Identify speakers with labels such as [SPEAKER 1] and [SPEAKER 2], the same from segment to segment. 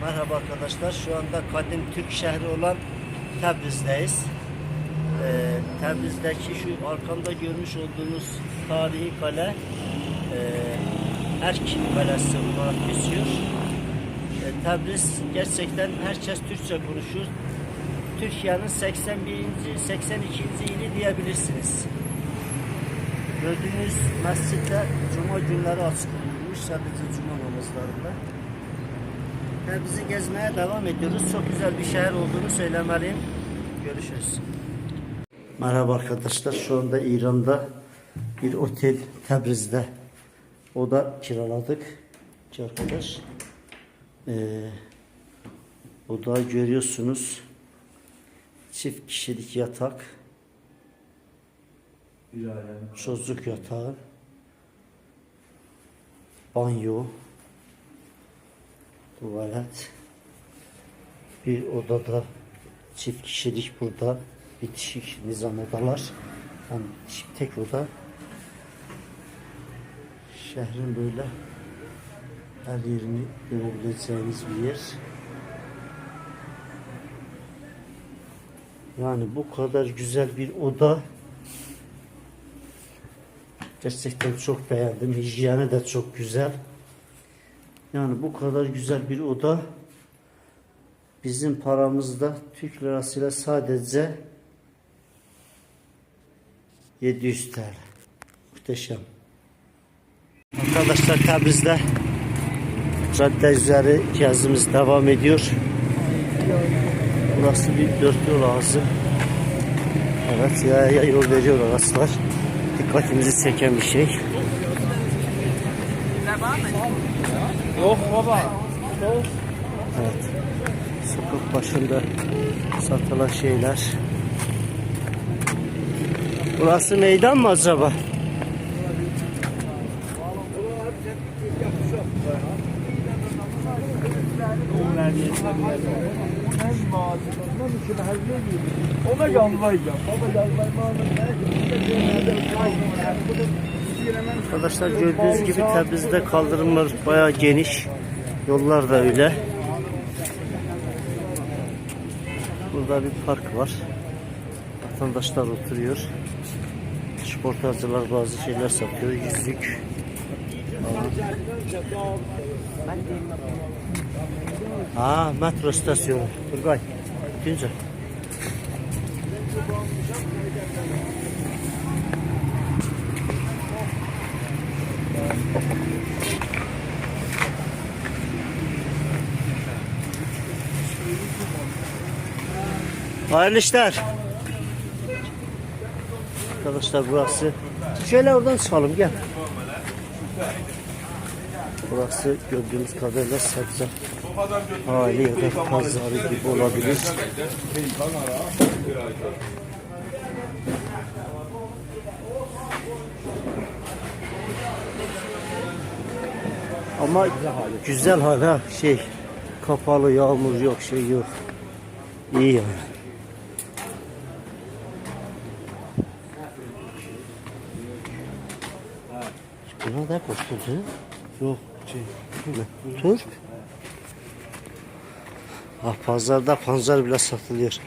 [SPEAKER 1] Merhaba arkadaşlar. Şu anda kadim Türk şehri olan Tebriz'deyiz. Ee, Tebriz'deki şu arkamda görmüş olduğunuz tarihi kale e, Erk Kalesi olarak geçiyor. E, Tebriz gerçekten herkes Türkçe konuşuyor. Türkiye'nin 81. 82. ili diyebilirsiniz. Gördüğünüz mescitte cuma günleri açık olmuş sadece cuma namazlarında. Tebriz'i gezmeye devam ediyoruz. Çok güzel bir şehir olduğunu söylemeliyim. Görüşürüz. Merhaba arkadaşlar. Şu anda İran'da bir otel Tebriz'de oda kiraladık. İki arkadaş. Ee, oda görüyorsunuz. Çift kişilik yatak. Çocuk yatağı. Banyo. Tuvalet. Bir odada çift kişilik burada bitişik nizam odalar. Yani çift tek oda. Şehrin böyle her yerini görebileceğiniz bir yer. Yani bu kadar güzel bir oda gerçekten çok beğendim. Hijyeni de çok güzel. Yani bu kadar güzel bir oda bizim paramızda Türk lirasıyla sadece 700 TL. Muhteşem. Arkadaşlar Tebriz'de cadde üzeri gezimiz devam ediyor. Burası bir dört yol ağzı. Evet yaya yol veriyor araçlar. Dikkatimizi çeken bir şey.
[SPEAKER 2] Yok baba.
[SPEAKER 1] Evet. Sokak başında satılan şeyler. Burası meydan mı acaba?
[SPEAKER 2] Ona yanlayacağım.
[SPEAKER 1] Arkadaşlar gördüğünüz gibi Tebriz'de kaldırımlar bayağı geniş. Yollar da öyle. Burada bir park var. Vatandaşlar oturuyor. Sportacılar bazı şeyler satıyor. Yüzük. Aa metro istasyonu. Turgay. Güncel. Hayırlı işler. Arkadaşlar burası. Şöyle oradan çıkalım gel. Burası gördüğümüz kadarıyla sebze hali ya da pazarı gibi olabilir. Ama güzel hala şey kapalı yağmur yok şey yok. İyi yani. Buna da koşturdu. Yok şey. Turp. Ah pazarda pancar bile satılıyor.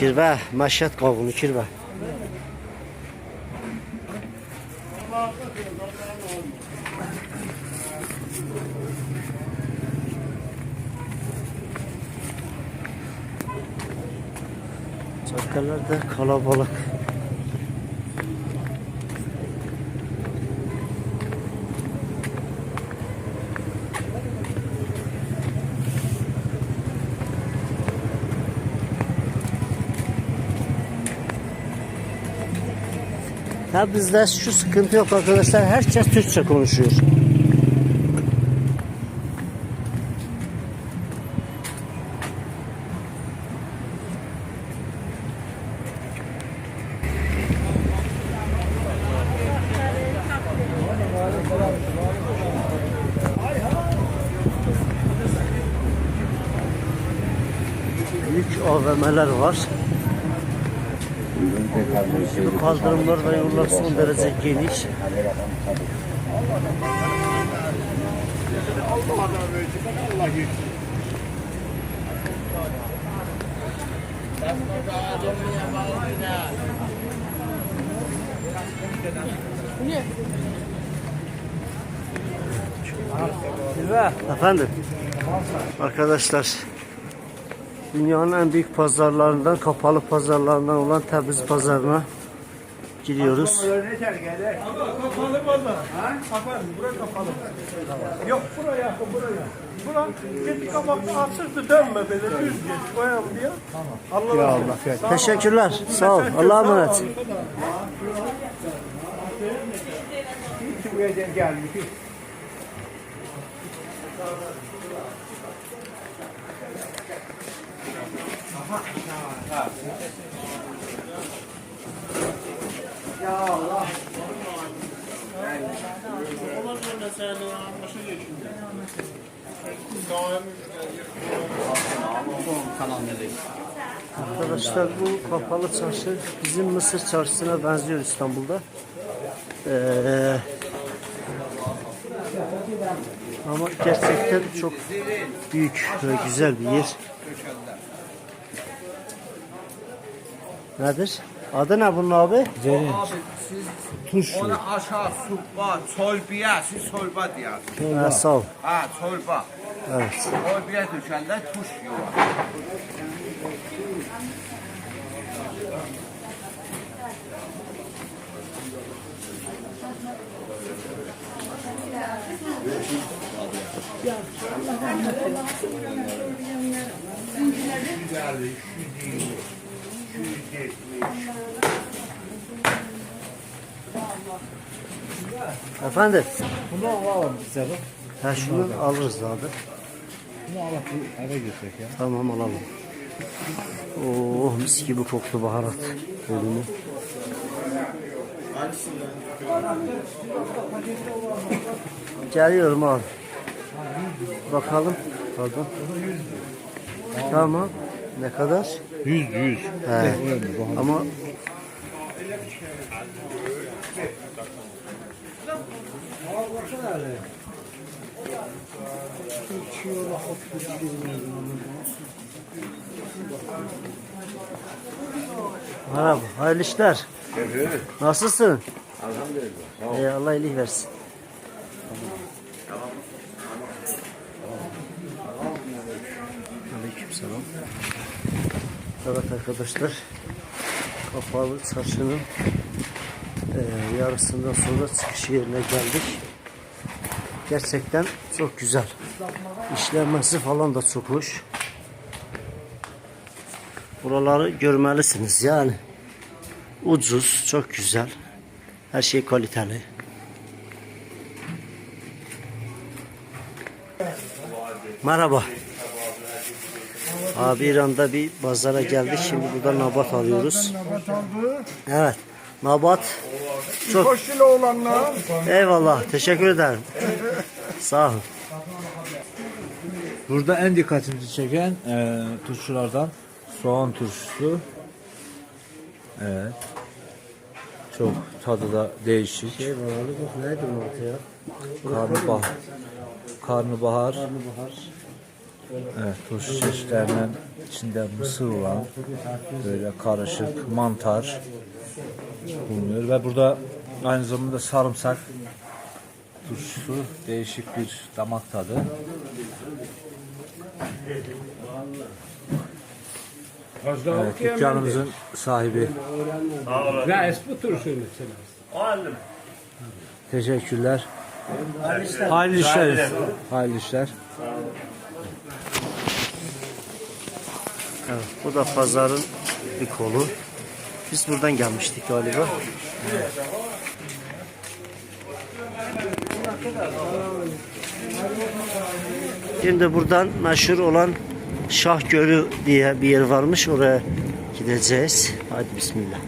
[SPEAKER 1] Kirve, maşat kavunu kirve. Caddelerde kalabalık. Ya bizde şu sıkıntı yok arkadaşlar. Herkes Türkçe konuşuyor. Büyük AVM'ler var. Kaldırımlar ve yollar son derece geniş. Efendim. Arkadaşlar dünyanın en büyük pazarlarından kapalı pazarlarından olan Təbriz pazarına giriyoruz.
[SPEAKER 2] Kapalı valla. Ha? Kapalı. Bura kapalı. Yok bura yakın buraya. Bura git kapakta açıktı dönme böyle düz geç. Koyalım diye. Tamam. Allah razı olsun.
[SPEAKER 1] Teşekkürler. Sağ ol. Allah'a emanet.
[SPEAKER 2] Buraya gelmiş.
[SPEAKER 1] Arkadaşlar bu kapalı çarşı bizim Mısır çarşısına benziyor İstanbul'da. Ee, ama gerçekten çok büyük ve güzel bir yer. Nedir? Adı ne bunun abi?
[SPEAKER 3] Abi siz ona aşağı suppa, çolbiya, siz çolba diyorsunuz.
[SPEAKER 1] Ha, sağ ol.
[SPEAKER 3] Ha, çolba.
[SPEAKER 1] Evet.
[SPEAKER 3] Çolbiya düşəndə tuş yuvar.
[SPEAKER 1] Efendim?
[SPEAKER 4] Bunu alalım bize bak.
[SPEAKER 1] Ha şunu alırız abi.
[SPEAKER 4] Bunu alıp eve götürek ya.
[SPEAKER 1] Tamam alalım. Oh mis gibi koktu baharat bölümü. Geliyorum abi. Bakalım. Pardon. Tamam. Ne kadar?
[SPEAKER 4] Yüz yüz.
[SPEAKER 1] He. Ama Merhaba, hayırlı işler. Nasılsın? Elhamdülillah. Ey Allah iyilik versin. Evet arkadaşlar. Kapalı çarşının eee yarısından sonra çıkış yerine geldik. Gerçekten çok güzel. İşlenmesi falan da çok hoş. Buraları görmelisiniz yani. Ucuz, çok güzel. Her şey kaliteli. Merhaba. Abi İran'da bir pazara geldik. Şimdi burada nabat alıyoruz.
[SPEAKER 2] Nabat aldı.
[SPEAKER 1] Evet. Nabat çok
[SPEAKER 2] kilo olanlar.
[SPEAKER 1] eyvallah. Teşekkür ederim. Sağ olun.
[SPEAKER 4] Burada en dikkatimizi çeken e, turşulardan soğan turşusu. Evet. Çok tadı da değişik.
[SPEAKER 1] Şey var neydi onun adı ya?
[SPEAKER 4] Karnabahar. Karnabahar.
[SPEAKER 1] Karnabahar.
[SPEAKER 4] Evet, turşu çeşitlerinden içinde mısır olan böyle karışık mantar bulunuyor ve burada aynı zamanda sarımsak turşusu değişik bir damak tadı. Evet, dükkanımızın sahibi. Teşekkürler. Hayırlı işler. Hayırlı işler.
[SPEAKER 1] Evet, bu da pazarın bir kolu. Biz buradan gelmiştik galiba. Şimdi buradan meşhur olan Şah Gölü diye bir yer varmış. Oraya gideceğiz. Hadi bismillah.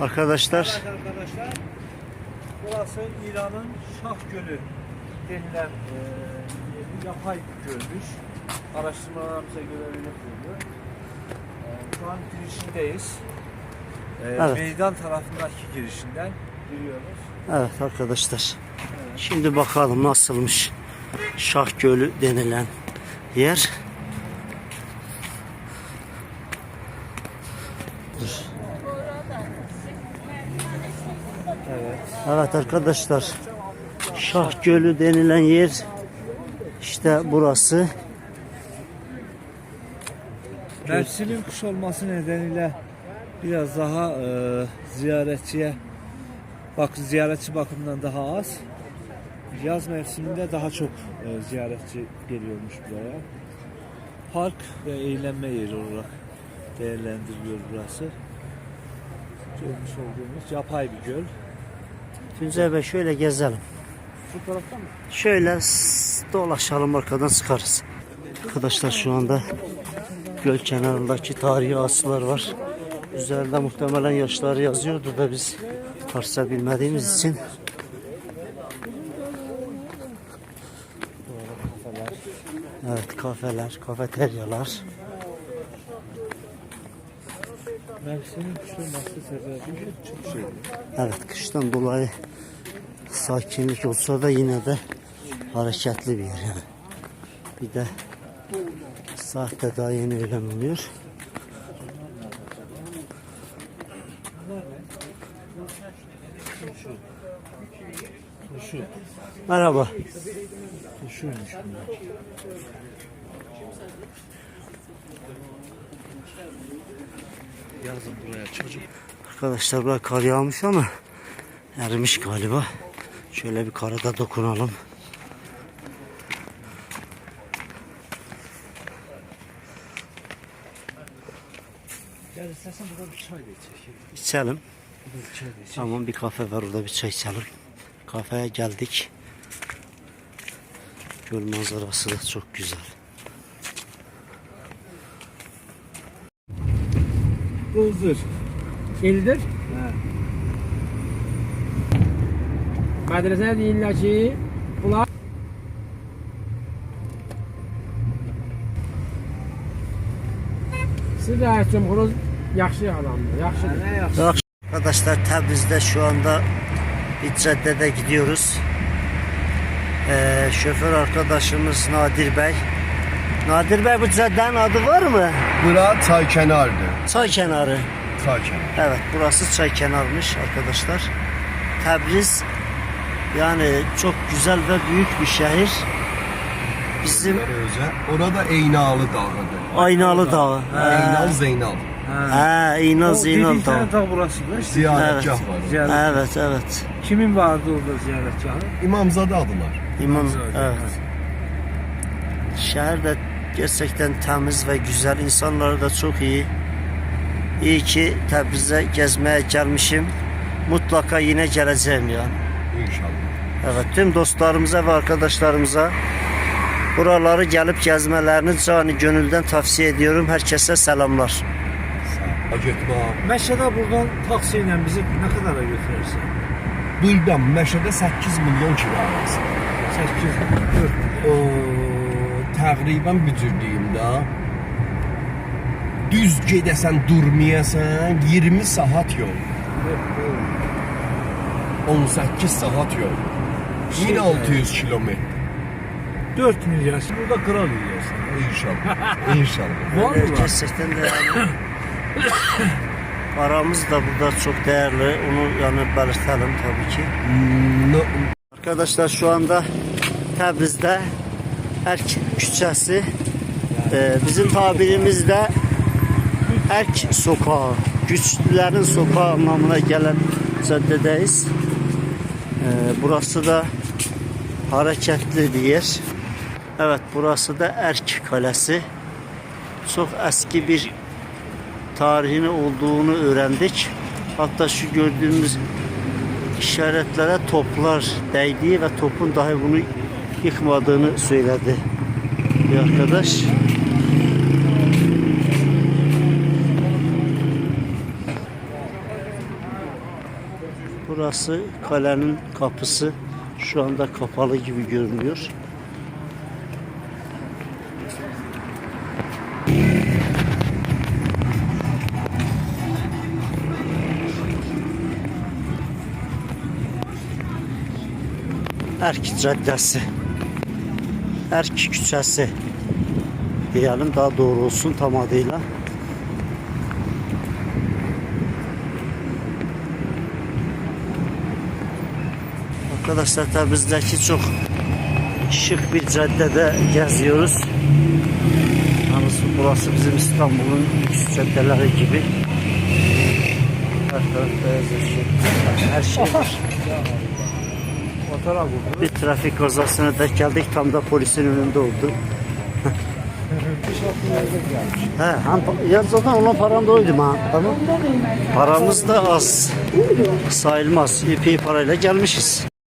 [SPEAKER 1] Arkadaşlar
[SPEAKER 2] Arkadaşlar burası İran'ın Şah Gölü denilen e, yapay gölmüş. Araştırmalarımıza göre öyle görünüyor. E, şu an girişindeyiz.
[SPEAKER 4] Ee,
[SPEAKER 1] Evet.
[SPEAKER 4] Meydan tarafındaki girişinden giriyoruz.
[SPEAKER 1] Evet arkadaşlar. Şimdi bakalım nasılmış Şah Gölü denilen yer. Dur. Evet arkadaşlar. Şah Gölü denilen yer işte burası.
[SPEAKER 4] Mevsimin kış olması nedeniyle biraz daha e, ziyaretçiye bak ziyaretçi bakımından daha az. Yaz mevsiminde daha çok e, ziyaretçi geliyormuş buraya. Park ve eğlenme yeri olarak değerlendiriliyor burası. Görmüş olduğumuz yapay bir göl.
[SPEAKER 1] Tuncay Bey şöyle gezelim.
[SPEAKER 4] Tarafta mı?
[SPEAKER 1] Şöyle dolaşalım arkadan sıkarız. Arkadaşlar şu anda göl kenarındaki tarihi asılar var. Üzerinde muhtemelen yaşları yazıyordu da biz Farsça bilmediğimiz için. Evet kafeler, kafeteryalar.
[SPEAKER 4] Mevsimin kış olması sebebi şey.
[SPEAKER 1] Evet kıştan dolayı sakinlik olsa da yine de hareketli bir yer yani. Bir de saatte daha yeni öğlen oluyor.
[SPEAKER 4] Turşu.
[SPEAKER 1] Merhaba.
[SPEAKER 4] Bunlar. Yazın buraya çocuk.
[SPEAKER 1] Arkadaşlar burada kar yağmış ama erimiş galiba. Şöyle bir karada dokunalım.
[SPEAKER 4] Gel istersen burada bir çay da içelim.
[SPEAKER 1] İçelim.
[SPEAKER 4] Bir çay da içelim.
[SPEAKER 1] Tamam bir kafe var orada bir çay içelim. Kafeye geldik. Göl manzarası da çok güzel.
[SPEAKER 4] Hızır.
[SPEAKER 5] İldir. Mədrəsə deyirlər ki, bunlar Siz rəis cümhurunuz yaxşı adamdır, yaxşıdır.
[SPEAKER 1] Arkadaşlar Təbriz'de şu anda bir caddede gidiyoruz. Ee, şoför arkadaşımız Nadir Bey. Nadir Bey bu caddenin adı var mı?
[SPEAKER 6] Bura çay kenardı.
[SPEAKER 1] Çay kenarı.
[SPEAKER 6] Çay kenarı.
[SPEAKER 1] Evet burası çay kenarmış arkadaşlar. Təbriz yani çok güzel ve büyük bir şehir. Bizim.
[SPEAKER 6] Orada Eynalı dağıdır.
[SPEAKER 1] Aynalı Dağı.
[SPEAKER 6] Eynal Zeynal.
[SPEAKER 1] Ha, İynal Zeynal
[SPEAKER 4] Dediğin
[SPEAKER 1] Dağı.
[SPEAKER 4] tane dağ burası da işte.
[SPEAKER 6] Ziyarətgah var. orada.
[SPEAKER 4] Ziyaret.
[SPEAKER 1] Evet evet.
[SPEAKER 4] Kimin vardı orada ziyaretgahı?
[SPEAKER 6] İmamzadə adılar.
[SPEAKER 1] İmam evet. Şehir de gerçekten temiz ve güzel. İnsanları da çok iyi. İyi ki Təbriz'e gezmeye gelmişim. Mutlaka yine geleceğim yani.
[SPEAKER 6] İnşallah.
[SPEAKER 1] Evet tüm dostlarımıza ve arkadaşlarımıza buraları gelip gezmelerini canı gönülden tavsiye ediyorum. Herkese selamlar.
[SPEAKER 6] Acetma.
[SPEAKER 4] Məşədə buradan taksi ilə bizi nə qədərə götürürsən?
[SPEAKER 6] Buradan Məşədə 8 milyon kirayəsi.
[SPEAKER 4] 8 4
[SPEAKER 6] O təqribən düz gedəsən, durmayasan 20 saat yol. 18 saat yol. 1600 kilometr.
[SPEAKER 4] 4 milyar. Burada kral yiyorsun.
[SPEAKER 6] İnşallah. İnşallah.
[SPEAKER 4] Var mı?
[SPEAKER 1] Gerçekten de yani paramız da burada çok değerli. Onu yani belirtelim tabii ki.
[SPEAKER 6] No-
[SPEAKER 1] Arkadaşlar şu anda Təbriz'de Erk küçesi e, bizim tabirimizde Erk sokağı güçlülerin sokağı anlamına gelen caddedeyiz. E, burası da hareketli bir yer. Evet burası da Erk Kalesi. Çok eski bir tarihini olduğunu öğrendik. Hatta şu gördüğümüz işaretlere toplar değdiği ve topun dahi bunu yıkmadığını söyledi bir arkadaş. Burası kalenin kapısı. Şu anda kapalı gibi görünüyor. Erki Caddesi Erki Küçesi diyelim daha doğru olsun tam adıyla. Arkadaşlar tabi bizdeki çok şık bir caddede geziyoruz. Yalnız burası bizim İstanbul'un lüks caddeleri gibi. Her taraf beyaz. Her şey var. Bir trafik kazasına denk geldik. Tam da polisin önünde oldu. He, hem, ya zaten olan param da oydu ha. Tamam. Paramız da az. Sayılmaz. İpi parayla gelmişiz.